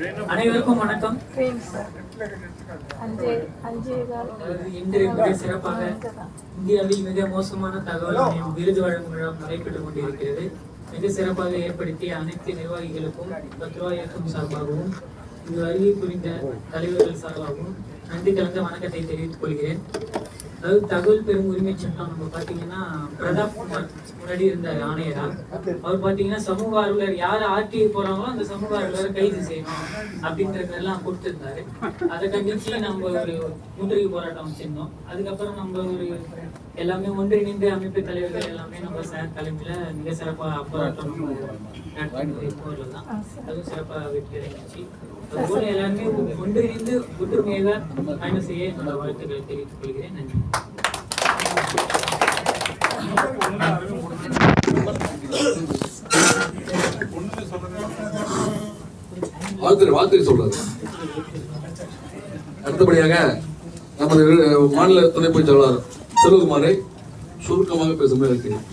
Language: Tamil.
அனைவருக்கும் வணக்கம். இன்று மிக சிறப்பாக இந்தியாவில் மிக மோசமான தகவல் ஆணையம் விருது வழங்கும் விழா நடைபெற்றுக் கொண்டிருக்கிறது. மிக சிறப்பாக ஏற்படுத்திய அனைத்து நிர்வாகிகளுக்கும் பத்ருவா இயக்கம் சார்பாகவும் இங்கு வருகை புரிந்த தலைவர்கள் சார்பாகவும் நன்றி கலந்த வணக்கத்தை தெரிவித்துக் கொள்கிறேன். அதாவது தகவல் பெறும் உரிமை சட்டம் நம்ம பாத்தீங்கன்னா பிரதாப் குமார் முன்னாடி இருந்தார் ஆணையரா அவர் பாத்தீங்கன்னா சமூக ஆர்வலர் யார் ஆர்டிஐ போறாங்களோ அந்த சமூக ஆர்வலரை கைது செய்யணும் அப்படின்றதெல்லாம் எல்லாம் கொடுத்திருந்தாரு. அதை கண்டிச்சு நம்ம ஒரு முற்றுகை போராட்டம் வச்சிருந்தோம் அதுக்கப்புறம் நம்ம ஒரு எல்லாமே ஒன்றிணைந்து அமைப்பு தலைவர்கள் எல்லாமே நம்ம சார் தலைமையில மிக சிறப்பா போராட்டம். நடத்தினது போரில் தான் அதுவும் சிறப்பா வெற்றி அடைஞ்சிச்சு. அதுபோல எல்லாருமே ஒன்றிணைந்து ஒற்றுமையாக பயணம் செய்ய என்னோட வாழ்த்துக்களை தெரிவித்துக் கொள்கிறேன். நன்றி. வாழ்த்துறை வாழ்த்துறை சொல்றாரு அடுத்தபடியாக நமது மாநில துணை பொதுச் செயலாளர் செல்வகுமாரை சுருக்கமாக பேசுமாறு இருக்கிறேன்